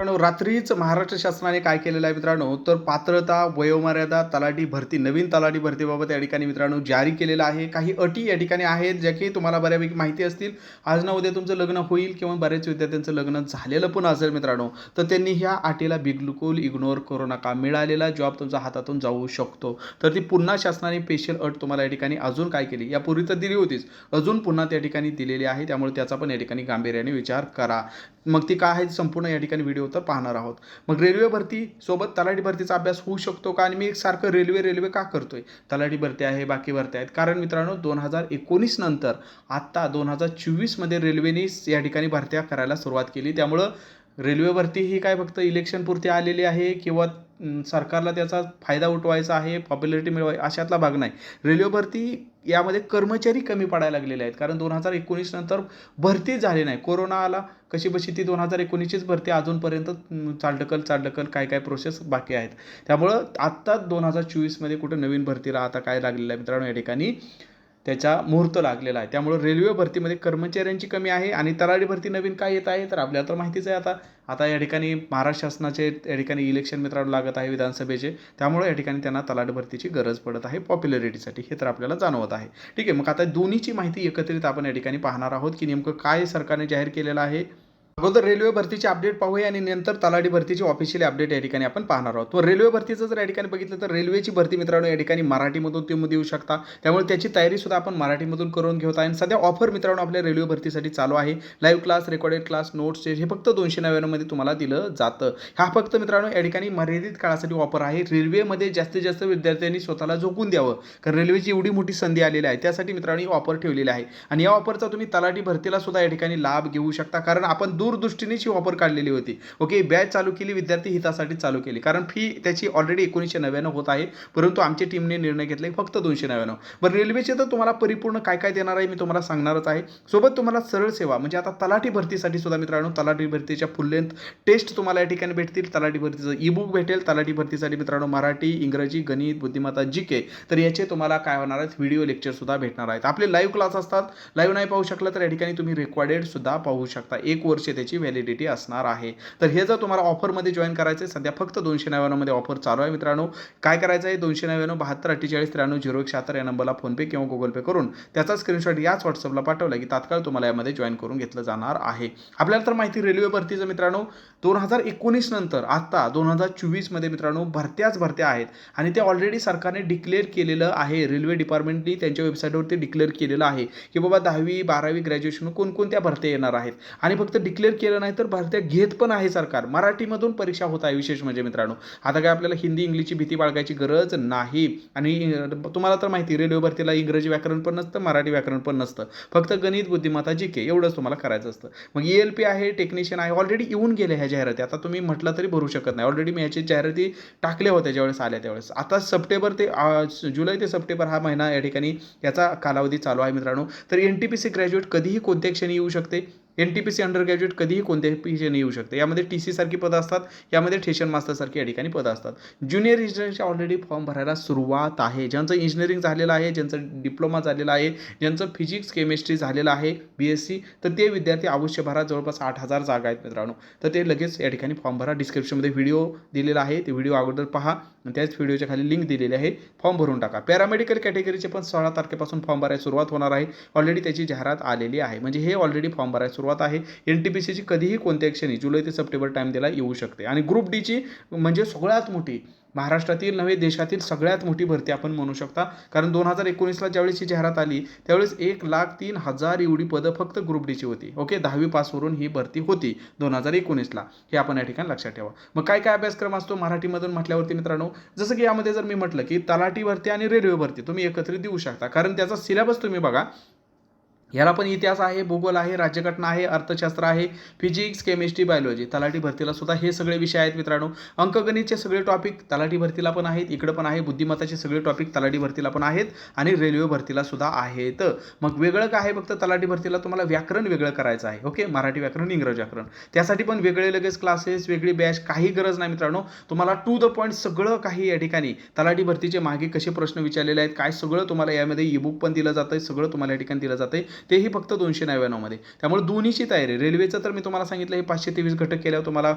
मित्रांनो रात्रीच महाराष्ट्र शासनाने काय केलेलं आहे मित्रांनो तर पात्रता वयोमर्यादा तलाठी भरती नवीन तलाठी भरतीबाबत या ठिकाणी मित्रांनो जारी केलेलं आहे. काही अटी या ठिकाणी आहेत ज्या की तुम्हाला बऱ्यापैकी माहिती असतील. आज ना उद्या तुमचं लग्न होईल किंवा बऱ्याच विद्यार्थ्यांचं लग्न झालेलं पण असेल मित्रांनो तर त्यांनी ह्या अटीला बिलकुल इग्नोर करू नका. मिळालेला जॉब तुमच्या हातातून जाऊ शकतो. तर ती पुन्हा शासनाने स्पेशल अट तुम्हाला या ठिकाणी अजून काय केली? यापूर्वी तर दिली होतीच. अजून पुन्हा त्या ठिकाणी दिलेली आहे त्यामुळे त्याचा पण या ठिकाणी गांभीर्याने विचार करा. मग ती काय आहे संपूर्ण या ठिकाणी व्हिडिओ तर पाहणार आहोत. मग रेल्वे भरती सोबत तलाठी भरतीचा अभ्यास होऊ शकतो का? आणि मी सारखं रेल्वे रेल्वे का करतोय? तलाठी भरती आहे बाकी भरती आहेत. कारण मित्रांनो दोन हजार एकोणीस नंतर आत्ता दोन हजार चोवीसमध्ये रेल्वेने या ठिकाणी भरत्या करायला सुरुवात केली. त्यामुळं रेल्वे भरती ही काय फक्त इलेक्शनपुरती आलेली आहे किंवा सरकारला त्याचा फायदा उठवायचा आहे पॉप्युलरिटी मिळवाय अशातला भाग नाही. रेल्वे भरती यामध्ये कर्मचारी कमी पडायला लागलेले आहेत. कारण दोन हजार एकोणीस नंतर भरती झाली नाही. कोरोना आला कशी बशी ती दोन हजार एकोणीसचीच भरती अजूनपर्यंत चालढकल चालढकल काय काय प्रोसेस बाकी आहेत. त्यामुळं आत्ता दोन हजार चोवीसमध्ये कुठं नवीन भरतीला आता काय लागलेलं आहे मित्रांनो या ठिकाणी. त्याचा मुहूर्त लागलेला आहे. त्यामुळं रेल्वे भरतीमध्ये कर्मचाऱ्यांची कमी आहे आणि तलाठी भरती नवीन काय येत आहे तर आपल्याला तर माहितीच आहे आता. आता या ठिकाणी महाराष्ट्र शासनाचे या ठिकाणी इलेक्शन मित्रांनो लागत आहे विधानसभेचे. त्यामुळे या ठिकाणी त्यांना तलाट भरतीची गरज पडत आहे. पॉप्युलरिटीसाठी हे तर आपल्याला जाणवत आहे. ठीक आहे मग आता दोन्हीची माहिती एकत्रित आपण या ठिकाणी पाहणार आहोत की नेमकं काय सरकारने जाहीर केलेलं आहे. अगोदर रेल्वे भरतीचे अपडेट पाहूया आणि नंतर तलाठी भरतीची ऑफिशियल अपडेट या ठिकाणी आपण पाहणार आहोत. तर रेल्वे भरतीचं जर या ठिकाणी बघितलं तर रेल्वेची भरती मित्रांनो या ठिकाणी मराठीमधून तुम्ही देऊ शकता. त्यामुळे त्याची तयारी सुद्धा आपण मराठीमधून करून घेत आहे आणि सध्या ऑफर मित्रांनो आपल्या रेल्वे भरतीसाठी चालू आहे. Live class recorded class notes हे फक्त दोनशे नव्याण्णवमध्ये तुम्हाला दिलं जातं. हा फक्त मित्रांनो या ठिकाणी मर्यादित काळासाठी ऑफर आहे. रेल्वेमध्ये जास्तीत जास्त विद्यार्थ्यांनी स्वतःला झोकून द्यावं. कारण रेल्वेची एवढी मोठी संधी आलेली आहे. त्यासाठी मित्रांनो ही ऑफर ठेवलेली आहे. आणि या ऑफरचा तुम्ही तलाठी भरतीला सुद्धा या ठिकाणी लाभ घेऊ शकता. कारण आपण दूरदृष्टीनेच ही ऑफर काढलेली होती. ओके बॅच चालू केली विद्यार्थी हितासाठी चालू केली. कारण फी त्याची ऑलरेडी एकोणीसशे नव्याण्णव होत आहे. परंतु आमच्या टीमने निर्णय घेतला फक्त दोनशे नव्याण्णव. बरं रेल्वेचे तर तुम्हाला परिपूर्ण काय काय देणार आहे मी तुम्हाला सांगणारच आहे. सोबत तुम्हाला सरळ सेवा म्हणजे आता तलाठी भरतीसाठी सुद्धा मित्रांनो तलाठी भरतीच्या फुल लेंथ टेस्ट तुम्हाला या ठिकाणी भेटतील. तलाठी भरतीचं ई बुक भेटेल. तलाठी भरतीसाठी मित्रांनो मराठी इंग्रजी गणित बुद्धिमत्ता जी के तर याचे तुम्हाला काय होणार आहेत? व्हिडिओ लेक्चर सुद्धा भेटणार आहेत. आपले लाईव्ह क्लास असतात. लाईव्ह नाही पाहू शकलं तर या ठिकाणी तुम्ही रेकॉर्डेड सुद्धा पाहू शकता. एक वर्ष त्याची व्हॅलिडिटी असणार आहे. तर हे जर तुम्हाला ऑफरमध्ये जॉईन करायचं आहे सध्या फक्त दोनशे नव्याण्णवमध्ये ऑफर चालू आहे मित्रांनो. काय करायचं आहे? दोनशे नव्याण्णव बहात्तर अठ्ठेचाळीस त्र्याण्णव झिरो एक शहात्तर या नंबरला फोनपे किंवा गुगल पे करून त्याचा स्क्रीनशॉट याच व्हॉट्सअपला पाठवला की तात्काळ तुम्हाला यामध्ये जॉईन करून घेतलं जाणार आहे. आपल्याला तर माहिती रेल्वे भरतीचं मित्रांनो दोन हजार एकोणीस नंतर आत्ता दोन हजार चोवीसमध्ये मित्रांनो भरत्याच भरत्या आहेत. आणि ते ऑलरेडी सरकारने डिक्लेअर केलेलं आहे. रेल्वे डिपार्टमेंटनी त्यांच्या वेबसाईटवरती डिक्लेअर केलेलं आहे की बाबा दहावी बारावी ग्रॅज्युएशन कोणकोणत्या भरत्या येणार आहेत. आणि फक्त डिक्लेअर केलं नाही तर भारतीय घेत पण आहे सरकार. मराठीमधून परीक्षा होत आहे विशेष म्हणजे मित्रांनो. आता काय आपल्याला हिंदी इंग्लिशची भीती बाळगायची गरज नाही. आणि तुम्हाला तर माहिती रेल्वे भरतीला इंग्रजी व्याकरण पण नसतं मराठी व्याकरण पण नसतं. फक्त गणित बुद्धिमत्ता जी के एवढंच तुम्हाला करायचं असतं. मग ई एल पी आहे टेक्निशियन आहे ऑलरेडी येऊन गेले ह्या जाहिराती. आता तुम्ही म्हटलं तरी भरू शकत नाही. ऑलरेडी मी ह्याची जाहिराती टाकल्या होत्या ज्यावेळेस आल्या त्यावेळेस. आता सप्टेंबर ते जुलै ते सप्टेंबर हा महिना या ठिकाणी याचा कालावधी चालू आहे मित्रांनो. तर N T P C graduate कधीही कोणत्या क्षणी येऊ शकते. N T P C under graduate कधीही कोणत्याही क्षणी येऊ शकते. यामध्ये टी सी सारखी पदं असतात यामध्ये ठेशन मास्टरसारखी या ठिकाणी पदं असतात. ज्युनियर इंजिनिअरचे ऑलरेडी फॉर्म भरायला सुरुवात आहे. ज्यांचं इंजिनिअरिंग झालेलं आहे ज्यांचं डिप्लोमा झालेला आहे ज्यांचं फिजिक्स केमिस्ट्री झालेलं आहे बी एस सी तर ते विद्यार्थी अवश्य भरा. जवळपास आठ हजार जागा आहेत मित्रांनो. तर ते लगेच या ठिकाणी फॉर्म भरा. डिस्क्रिप्शनमध्ये व्हिडिओ दिलेला आहे. ते व्हिडिओ अगोदर पहा. त्याच व्हिडिओच्या खाली लिंक दिलेली आहे. फॉर्म भरून टाका. पॅरामेडिकल कॅटेगरीचे पण सोळा तारखेपासून फॉर्म भरायला सुरुवात होणार आहे. ऑलरेडी त्याची जाहिरात आलेली आहे. म्हणजे हे ऑलरेडी फॉर्म भरायला सुरुवात आहे. एन टी पी सीची कधीही कोणत्या क्षणी जुलै ते सप्टेंबर टाईम दिला येऊ शकते. आणि ग्रुप डीची म्हणजे सगळ्यात मोठी महाराष्ट्रातील नव्हे देशातील सगळ्यात मोठी भरती आपण म्हणू शकता. कारण दोन हजार एकोणीसला ज्यावेळेस ही जाहिरात आली त्यावेळेस एक लाख तीन हजार एवढी पदं फक्त ग्रुप डीची होती. ओके दहावी पासवरून ही भरती होती दोन हजार एकोणीसला. हे आपण या ठिकाणी लक्षात ठेवा. मग काय काय अभ्यासक्रम असतो मराठीमधून म्हटल्यावरती मित्रांनो? जसं की यामध्ये जर मी म्हटलं की तलाठी भरती आणि रेल्वे भरती तुम्ही एकत्रित देऊ शकता. कारण त्याचा सिलेबस तुम्ही बघा. याला पण इतिहास आहे भूगोल आहे राज्यघटना आहे अर्थशास्त्र आहे फिजिक्स केमिस्ट्री बायोलॉजी तलाठी भरतीला सुद्धा हे सगळे विषय आहेत मित्रांनो. अंकगणितचे सगळे टॉपिक तलाठी भरतीला पण आहेत इकडं पण आहे बुद्धिमत्ताचे सगळे टॉपिक तलाठी भरतीला पण आहेत आणि रेल्वे भरतीला सुद्धा आहेत. मग वेगळं काय आहे फक्त तलाठी भरतीला? तुम्हाला व्याकरण वेगळं करायचं आहे ओके? मराठी व्याकरण इंग्रजी व्याकरण. त्यासाठी पण वेगळे लगेच क्लासेस वेगळी बॅच काही गरज नाही मित्रांनो. तुम्हाला टू द पॉईंट सगळं काही या ठिकाणी तलाठी भरतीचे मागे कसे प्रश्न विचारलेले आहेत काय सगळं तुम्हाला यामध्ये ईबुक पण दिलं जातं आहे सगळं तुम्हाला या ठिकाणी दिलं जातं आहे तेही फक्त दोनशे नव्याण्णवमध्ये. त्यामुळे दोन्हीची तयारी. रेल्वेचं तर मी तुम्हाला सांगितलं हे पाचशे तेवीस घटक केल्यावर तुम्हाला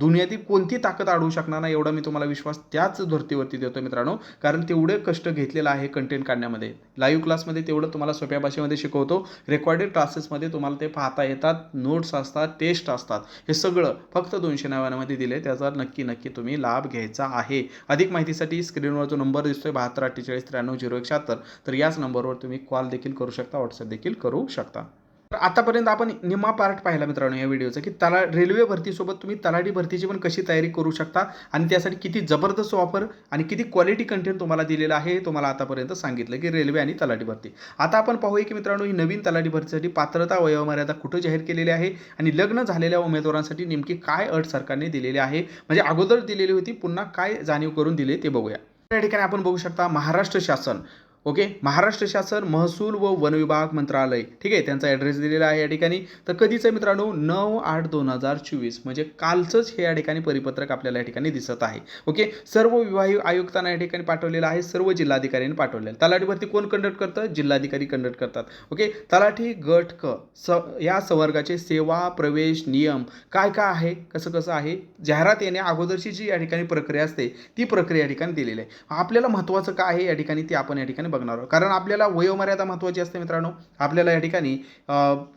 दुनियातील कोणती ताकद अडवू शकणार नाही एवढा मी तुम्हाला विश्वास त्याच धर्तीवरती देतो मित्रांनो. कारण तेवढे कष्ट घेतलेलं आहे कंटेंट काढण्यामध्ये. लाईव्ह क्लासमध्ये तेवढं तुम्हाला सोप्या भाषेमध्ये शिकवतो. रेकॉर्डेड क्लासेसमध्ये तुम्हाला ते पाहता येतात नोट्स असतात टेस्ट असतात. हे सगळं फक्त दोनशे नव्याण्णवमध्ये दिले. त्याचा नक्की नक्की तुम्ही लाभ घ्यायचा आहे. अधिक माहितीसाठी स्क्रीनवर जो नंबर दिसतोय बहात्तर अठ्ठेचाळीस त्र्याण्णव झिरो एक शहात्तर. तर याच नंबरवर तुम्ही कॉल देखील करू शकता. व्हॉट्सअप देखील करू शकता. तर आतापर्यंत आपण निम्मा पार्ट पाहिला मित्रांनो या व्हिडिओचा की तला रेल्वे भरतीसोबत तुम्ही तलाठी भरतीची पण कशी तयारी करू शकता आणि त्यासाठी किती जबरदस्त ऑफर आणि किती क्वालिटी कंटेंट तुम्हाला दिलेलं आहे हे तुम्हाला आतापर्यंत सांगितलं की रेल्वे आणि तलाठी भरती. आता आपण पाहूया की मित्रांनो ही नवीन तलाठी भरतीसाठी पात्रता वयोमर्यादा कुठं जाहीर केलेली आहे आणि लग्न झालेल्या उमेदवारांसाठी नेमकी काय अट सरकारने दिलेली आहे म्हणजे अगोदर दिलेली होती पुन्हा काय जाणीव करून दिले ते बघूया. या ठिकाणी आपण बघू शकता महाराष्ट्र शासन ओके? महाराष्ट्र शासन महसूल व वन विभाग मंत्रालय. ठीक आहे? त्यांचा ॲड्रेस दिलेला आहे या ठिकाणी. तर कधीचं आहे मित्रांनो? नऊ आठ दोन हजार चोवीस. म्हणजे कालचंच हे या ठिकाणी परिपत्रक आपल्याला या ठिकाणी दिसत आहे. ओके? सर्व विभागीय आयुक्तांना या ठिकाणी पाठवलेलं आहे. सर्व जिल्हाधिकाऱ्यांनी पाठवलेलं. तलाठीवरती तलाठी भरती कोण कंडक्ट करतं? जिल्हाधिकारी कंडक्ट करतात. ओके? तलाठी गट क. स या संवर्गाचे सेवा प्रवेश नियम. काय काय आहे? कसं कसं आहे? जाहिरात येणे अगोदरची जी या ठिकाणी प्रक्रिया असते ती प्रक्रिया या ठिकाणी दिलेली आहे. आपल्याला महत्त्वाचं काय आहे या ठिकाणी? ती आपण या ठिकाणी बघणार आहोत. कारण आपल्याला वयोमर्यादा महत्त्वाची असते मित्रांनो. आपल्याला या ठिकाणी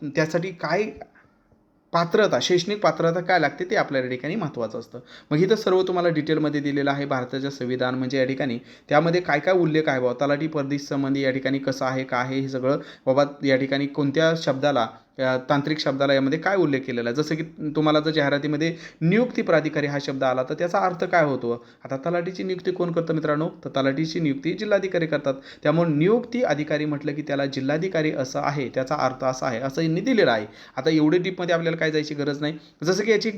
त्यासाठी काय पात्रता शैक्षणिक पात्रता काय लागते ते आपल्या या ठिकाणी महत्त्वाचं असतं. मग इथं सर्व तुम्हाला डिटेलमध्ये दिलेलं आहे भारताच्या संविधान. म्हणजे या ठिकाणी त्यामध्ये काय काय उल्लेख आहे बाबा तलाठी परदेश संबंधी या ठिकाणी कसं आहे काय आहे हे सगळं बाबा या ठिकाणी कोणत्या शब्दाला तांत्रिक शब्दाला यामध्ये काय उल्लेख केलेला आहे? जसं की तुम्हाला जर जाहिरातीमध्ये नियुक्ती प्राधिकारी हा शब्द आला तर त्याचा अर्थ काय होतो? आता तलाठीची नियुक्ती कोण करतं मित्रांनो? तर तलाठीची नियुक्ती जिल्हाधिकारी करतात. त्यामुळे नियुक्ती अधिकारी म्हटलं की त्याला जिल्हाधिकारी असं आहे त्याचा अर्थ असा आहे असं यांनी दिलेलं आहे. आता एवढे डीपमध्ये आपल्याला काय जायची गरज नाही. जसं की याची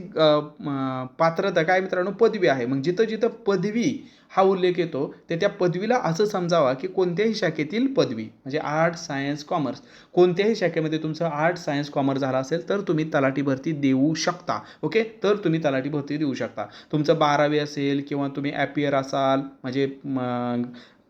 पात्रता काय मित्रांनो? पदवी आहे. मग जिथं जिथं पदवी हा उल्लेख येतो. ते त्या पदवीला असं समजावा की कोणत्याही शाखेतील पदवी म्हणजे आर्ट सायन्स कॉमर्स कोणत्याही शाखेमध्ये तुमचं आर्ट सायन्स कॉमर्स झाला असेल तर तुम्ही तलाठी भरती देऊ शकता. ओके? तर तुम्ही तलाठी भरती देऊ शकता. तुमचं बारावी असेल किंवा तुम्ही ॲपियर असाल म्हणजे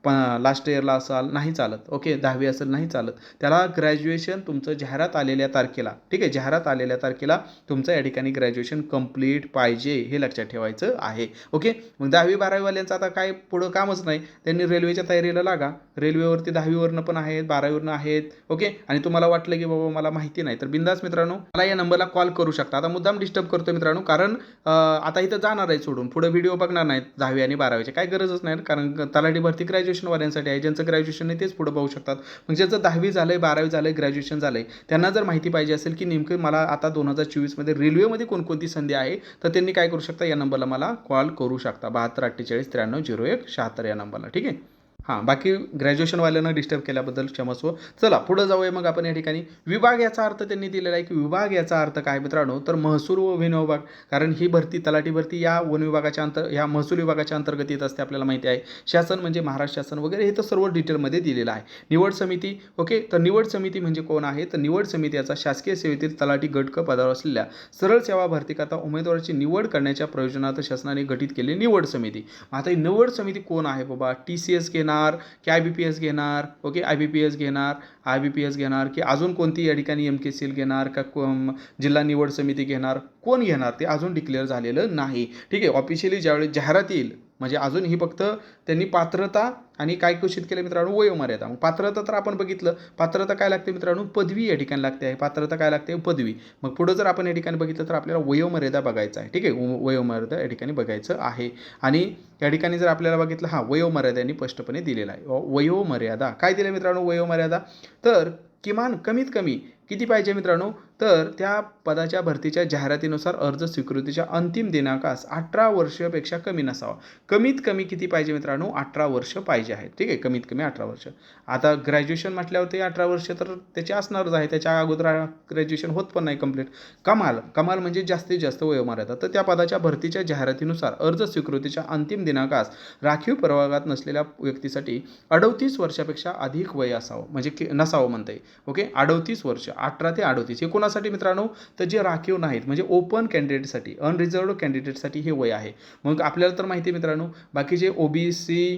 प लास्ट इयरला असाल नाही चालत. ओके दहावी असेल नाही चालत. त्याला ग्रॅज्युएशन तुमचं जाहिरात आलेल्या तारखेला ठीक आहे जाहिरात आलेल्या तारखेला तुमचं या ठिकाणी ग्रॅज्युएशन कंप्लीट पाहिजे हे लक्षात ठेवायचं आहे. ओके मग दहावी बारावीवाल्यांचं आता काय पुढं कामच नाही. त्यांनी रेल्वेच्या तयारीला लागा. रेल्वेवरती दहावीवरनं पण आहेत बारावीवरनं आहेत. ओके आणि तुम्हाला वाटलं की बाबा मला माहिती नाही. तर बिंदास मित्रांनो मला या नंबरला कॉल करू शकता. आता मुद्दाम डिस्टर्ब करतो मित्रांनो कारण आता इथं जाणार आहे सोडून. पुढे व्हिडिओ बघणार नाहीत दहावी आणि बारावीचे. काय गरजच नाही कारण तलाठी भरती ग्रॅज्युएशनवाल्यांसाठी आहे. ज्यांचं ग्रॅज्युएशन आहे तेच पुढे पाहू शकतात. म्हणजे मग ज्याचं दहावी झालं आहे बारावी झालं आहे ग्रॅज्युएशन झालं आहे त्यांना जर माहिती पाहिजे असेल की नेमकं मला आता दोन हजार चोवीसमध्ये रेल्वेमध्ये कोणकोणती संधी आहे तर त्यांनी काय करू शकता? या नंबरला मला कॉल करू शकता. बहात्तर अठ्ठेचाळीस त्र्याण्णव झिरो एक शहात्तर या नंबरला. ठीक आहे? हां बाकी ग्रॅज्युएशनवाल्यांना डिस्टर्ब केल्याबद्दल क्षमस्व. चला पुढं जाऊया मग आपण या ठिकाणी. विभाग याचा अर्थ त्यांनी दिलेला आहे की विभाग याचा अर्थ काय मित्रांनो? तर महसूल व वन विभाग. कारण ही भरती तलाठी भरती या वन विभागाच्या अंतर या महसूल विभागाच्या अंतर्गत येत असते आपल्याला माहिती आहे. शासन म्हणजे महाराष्ट्र शासन वगैरे हे तर सर्व डिटेलमध्ये दिलेलं आहे. निवड समिती ओके तर निवड समिती म्हणजे कोण आहे? तर निवड समिती याचा शासकीय सेवेतील तलाठी गटक पदावर असलेल्या सरळ सेवा भरतीकरता उमेदवाराची निवड करण्याच्या प्रयोजनार्थ शासनाने गठीत केलेली निवड समिती. आता ही निवड समिती कोण आहे बाबा? टी सी एस घेणार की आय बी पी एस घेणार okay I B P S घेणार आय बी पी एस घेणार की अजून कोणती या ठिकाणी एम के सी एल घेणार का को- जिल्हा निवड समिती घेणार कोण घेणार ते अजून डिक्लेअर झालेलं नाही. ठीक आहे? ऑफिशियली ज्यावेळी जाहिरात येईल म्हणजे अजून ही फक्त त्यांनी पात्रता आणि काय घोषित केलं मित्रांनो? वयोमर्यादा. मग पात्रता तर आपण बघितलं. पात्रता काय लागते मित्रांनो? पदवी या ठिकाणी लागते आहे. पात्रता काय लागते? पदवी. मग पुढं जर आपण या ठिकाणी बघितलं तर आपल्याला वयोमर्यादा बघायचं आहे. ठीक आहे? व- वयोमर्यादा या ठिकाणी बघायचं आहे. आणि या ठिकाणी जर आपल्याला बघितलं हा वयोमर्यादा स्पष्टपणे दिलेला आहे. व- वयोमर्यादा. काय दिलं मित्रांनो? वयोमर्यादा. तर किमान कमीत कमी किती पाहिजे मित्रांनो? तर त्या पदाच्या भरतीच्या जाहिरातीनुसार अर्ज स्वीकृतीच्या अंतिम दिनांकास अठरा वर्षापेक्षा कमी नसावा. कमीत कमी किती पाहिजे मित्रांनो? अठरा वर्ष पाहिजे आहे ठीक आहे? कमीत कमी अठरा वर्ष. आता ग्रॅज्युएशन म्हटल्यावर ते अठरा वर्ष तर त्याचे असणारच आहे. त्याच्या अगोदर ग्रॅज्युएशन होत पण नाही कंप्लीट कमाल. कमाल म्हणजे जास्तीत जास्त वयोमर्यादा तर त्या पदाच्या भरतीच्या जाहिरातीनुसार अर्ज स्वीकृतीच्या अंतिम दिनांकास राखीव प्रवर्गात नसलेल्या व्यक्तीसाठी अडतीस वर्षापेक्षा अधिक वय असावं. म्हणजे की नसावं म्हणता येईल. ओके? अडतीस वर्ष. अठरा ते अडोतीस. हे कोणासाठी मित्रांनो? तर जे राखीव नाहीत म्हणजे ओपन कॅन्डिडेटसाठी अनरिझर्वड कॅन्डिडेटसाठी हे वय आहे. मग आपल्याला तर माहिती आहे मित्रांनो बाकीचे ओ बी सी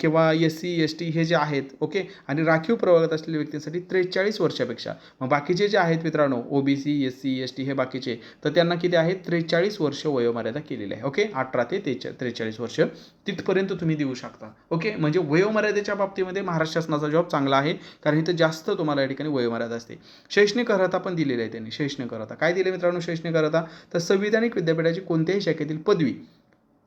किंवा एस सी एस टी हे जे आहेत ओके? आणि राखीव प्रवर्गात असलेल्या व्यक्तींसाठी त्रेचाळीस वर्षापेक्षा. मग बाकीचे जे आहेत मित्रांनो O B C S C S T हे बाकीचे तर त्यांना किती आहे? त्रेचाळीस वर्ष वयोमर्यादा केलेली आहे ओके? अठरा ते तेचा त्रेचाळीस वर्ष तिथपर्यंत तुम्ही देऊ शकता ओके? म्हणजे वयोमर्यादेच्या बाबतीमध्ये महाराष्ट्र शासनाचा जॉब चांगला आहे कारण इथं जास्त तुम्हाला या ठिकाणी वयोमर्यादा असते. शैक्षणिक अर्हता पण दिलेली आहे त्यांनी शैक्षणिक अर्हता काय दिले मित्रांनो शैक्षणिक अर्हता तर संविधानिक विद्यापीठाची कोणत्याही शाखेतील पदवी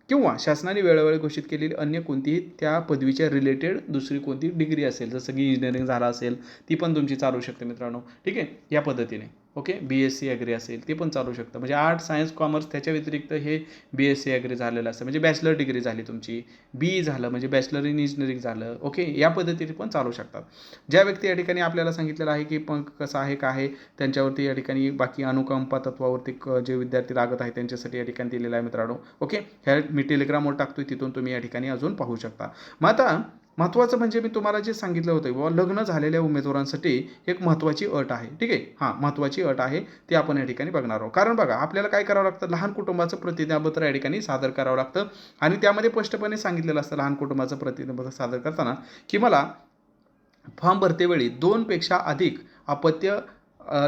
किंवा शासनाने वेळोवेळी घोषित केलेली अन्य कोणतीही त्या पदवीच्या रिलेटेड दुसरी कोणती डिग्री असेल जसं की इंजिनिअरिंग झाला असेल ती पण तुमची चालू शकते मित्रांनो. ठीक आहे? या पद्धतीने. Okay? B S C agri असेल ते पण चालू शकतं. म्हणजे आर्ट सायन्स कॉमर्स त्याच्या व्यतिरिक्त हे बी एस सी ॲग्री झालेलं असतं. म्हणजे बॅचलर डिग्री झाली तुमची. बी झालं म्हणजे बॅचलर इन इंजिनिअरिंग झालं. ओके? या पद्धतीने पण चालू शकतात. ज्या व्यक्ती या ठिकाणी आपल्याला सांगितलेलं आहे की पण कसं आहे काय आहे त्यांच्यावरती या ठिकाणी बाकी अनुकंपा तत्वावरती क जे विद्यार्थी लागत आहे त्यांच्यासाठी या ठिकाणी दिलेलं आहे मित्रांनो. ओके? ह्या मी टेलिग्रामवर टाकतोय तिथून तुम्ही या ठिकाणी अजून पाहू शकता. मग आता महत्त्वाचं म्हणजे मी तुम्हाला जे सांगितलं होतं बाबा लग्न झालेल्या उमेदवारांसाठी एक महत्त्वाची अट आहे. ठीक आहे? हां महत्त्वाची अट आहे. ती आपण या ठिकाणी बघणार आहोत. कारण बघा आपल्याला काय करावं लागतं? लहान कुटुंबाचं प्रतिज्ञापत्र या ठिकाणी सादर करावं लागतं. आणि त्यामध्ये स्पष्टपणे सांगितलेलं असतं लहान कुटुंबाचं प्रतिज्ञापत्र सादर करताना की मला फॉर्म भरतेवेळी दोनपेक्षा अधिक अपत्य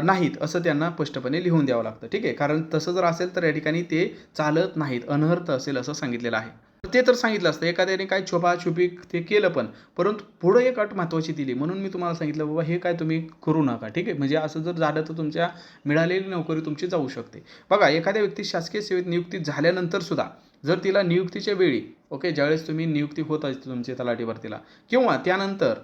नाहीत असं त्यांना स्पष्टपणे लिहून द्यावं लागतं. ठीक आहे? कारण तसं जर असेल तर या ठिकाणी ते चालत नाहीत अनर्थ असेल असं सांगितलेलं आहे. ते तर सांगितलं असतं. एखाद्याने काय छुपा छुपी ते केलं पण परंतु पुढं एक अट महत्त्वाची दिली. म्हणून मी तुम्हाला सांगितलं बाबा हे काय तुम्ही करू नका. ठीक आहे? म्हणजे असं जर झालं तर तुमच्या मिळालेली नोकरी तुमची जाऊ शकते. बघा एखाद्या व्यक्ती शासकीय सेवेत नियुक्ती झाल्यानंतर सुद्धा जर तिला नियुक्तीच्या वेळी ओके ज्यावेळेस तुम्ही नियुक्ती होत असते तुमची तलाठी भरतीला किंवा त्यानंतर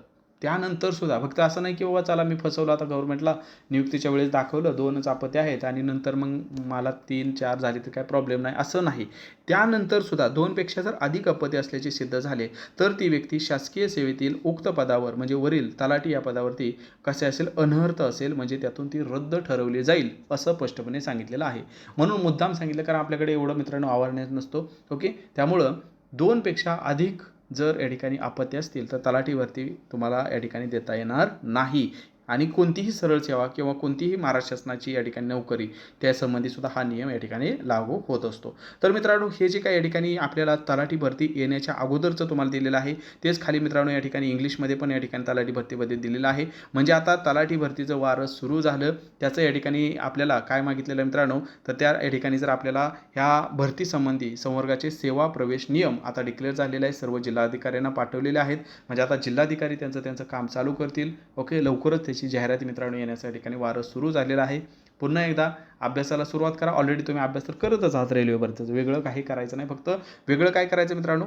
त्यानंतर सुद्धा फक्त असं नाही की बाबा चला मी फसवलं आता गव्हर्नमेंटला नियुक्तीच्या वेळेस दाखवलं दोनच आपत्ती आहेत आणि नंतर मग मला तीन चार झाली तर काय प्रॉब्लेम नाही असं नाही. त्यानंतर सुद्धा दोनपेक्षा जर अधिक अपत्य असल्याचे सिद्ध झाले तर ती व्यक्ती शासकीय सेवेतील उक्त पदावर म्हणजे वरील तलाठी या पदावरती कसे असेल अनर्थ असेल म्हणजे त्यातून ती रद्द ठरवली जाईल असं स्पष्टपणे सांगितलेलं आहे. म्हणून मुद्दाम सांगितलं कारण आपल्याकडे एवढं मित्रांनो अवेअरनेस नसतो ओके? त्यामुळं दोनपेक्षा अधिक जर या ठिकाणी आपत्ती असतील तर तलाठीवरती तुम्हाला या ठिकाणी देता येणार नाही. आणि कोणतीही सरळ सेवा किंवा कोणतीही महाराष्ट्र शासनाची या ठिकाणी नोकरी त्यासंबंधी सुद्धा हा नियम या ठिकाणी लागू होत असतो. तर मित्रांनो हे जे काही या ठिकाणी आपल्याला तलाठी भरती येण्याच्या अगोदरचं तुम्हाला दिलेलं आहे तेच खाली मित्रांनो या ठिकाणी इंग्लिशमध्ये पण या ठिकाणी तलाठी भरतीमध्ये दिलेलं आहे. म्हणजे आता तलाठी भरतीचं वारं सुरू झालं त्याचं या ठिकाणी आपल्याला काय मागितलेलं आहे मित्रांनो तर त्या या ठिकाणी जर आपल्याला ह्या भरतीसंबंधी संवर्गाचे सेवा प्रवेश नियम आता डिक्लेअर झालेले आहे सर्व जिल्हाधिकाऱ्यांना पाठवलेले आहेत. म्हणजे आता जिल्हाधिकारी त्यांचं त्यांचं काम चालू करतील. ओके लवकरच त्याची जाहिराती मित्रांनो येण्याच्या ठिकाणी वारं सुरू झालेलं आहे. पुन्हा एकदा अभ्यासाला सुरुवात करा. ऑलरेडी तुम्ही अभ्यास तर करतच आहात रेल्वेवरचं वेगळं काही करायचं नाही. फक्त वेगळं काय करायचं मित्रांनो?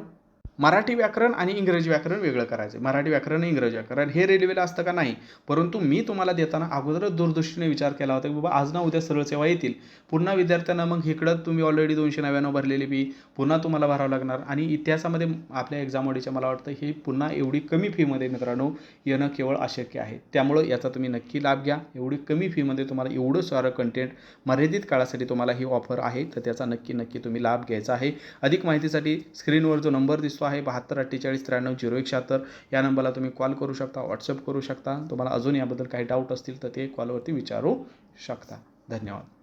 मराठी व्याकरण आणि इंग्रजी व्याकरण वेगळं करायचं. मराठी व्याकरण आणि इंग्रजी व्याकरण. हे रेल्वेला असतं का नाही? परंतु मी तुम्हाला देताना अगोदरच दूरदृष्टीने विचार केला होता की बाबा आज ना उद्या सरळ सेवा येतील. पुन्हा विद्यार्थ्यांना मग इकडं तुम्ही ऑलरेडी दोनशे नव्याण्णव भरलेली फी पुन्हा तुम्हाला भरावं लागणार. आणि इतिहासामध्ये आपल्या एक्झामवाडीच्या मला वाटतं हे पुन्हा एवढी कमी फीमध्ये मित्रांनो येणं केवळ अशक्य आहे. त्यामुळं याचा तुम्ही नक्की लाभ घ्या. एवढी कमी फीमध्ये तुम्हाला एवढं सारं कंटेंट मर्यादित काळासाठी तुम्हाला ही ऑफर आहे तर त्याचा नक्की नक्की तुम्ही लाभ घ्यायचा आहे. अधिक माहितीसाठी स्क्रीनवर जो नंबर दिसतो आहे बहात्तर अठ्ठेचाळीस त्र्याण्णव झिरो एक शहात्तर. या नंबरला तुम्ही कॉल करू शकता व्हॉट्सअप करू शकता. तुम्हाला अजून याबद्दल काही डाऊट असतील तर ते कॉलवरती विचारू शकता. धन्यवाद.